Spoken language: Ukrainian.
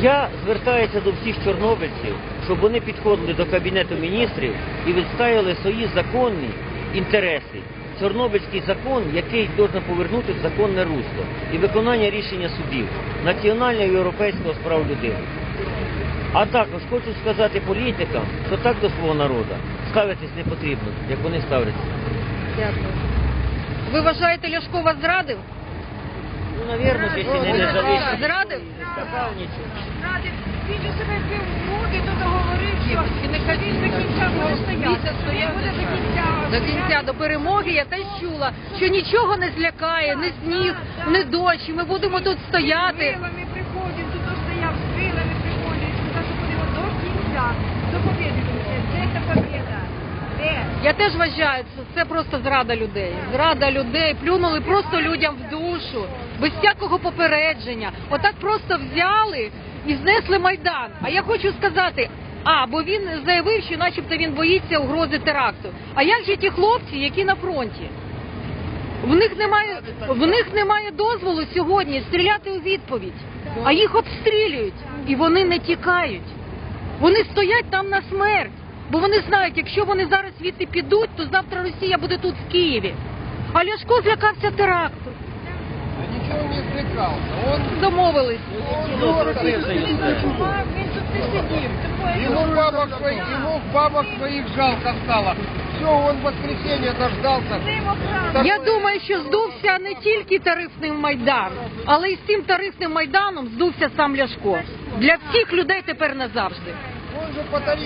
Я звертаюся до всіх чорнобильців, щоб вони підходили до Кабінету міністрів і відстояли свої законні інтереси. Чорнобильський закон, який должен повернути в законне русло і виконання рішення судів національного і європейського з прав людини. А також хочу сказати політикам, що так до свого народу ставитись не потрібно, як вони ставляться. Дякую. Ви вважаєте, Ляшко вас зрадив? Ну, навірно, якщо не не залишить. Зрадив? Сказав нічого. Ради, він же себе вбив в руки, то договорив, що він до кінця буде стояти. Він буде до кінця. До кінця, до перемоги я теж чула, що нічого не злякає, не сніг, не дощ, і ми будемо тут стояти. вилами приходив, тут стояв, з вилами приходив, і сказав, що будемо до кінця, до побєди. Де та? Де? Я теж вважаю, це- це просто зрада людей. Зрада людей, плюнули просто людям в душу, без всякого попередження. Отак просто взяли і знесли майдан. А я хочу сказати. А, бо він заявив, що начебто він боїться угрози теракту. А як же ті хлопці, які на фронті? В них немає в них немає дозволу сьогодні стріляти у відповідь, а їх обстрілюють і вони не тікають. Вони стоять там на смерть, бо вони знають, якщо вони зараз звідти підуть, то завтра Росія буде тут в Києві. А Ляшко злякався теракту. Не отвлекался. Он Домовились. Не сидів. Бабок своих, ему бабок своих жалко стало. Все, он в воскресенье дождался. Я думаю, що здувся не тільки тарифний майдан, але й з цим тарифним майданом здувся сам Ляшко. Для всіх людей тепер назавжди. Он же по тарифу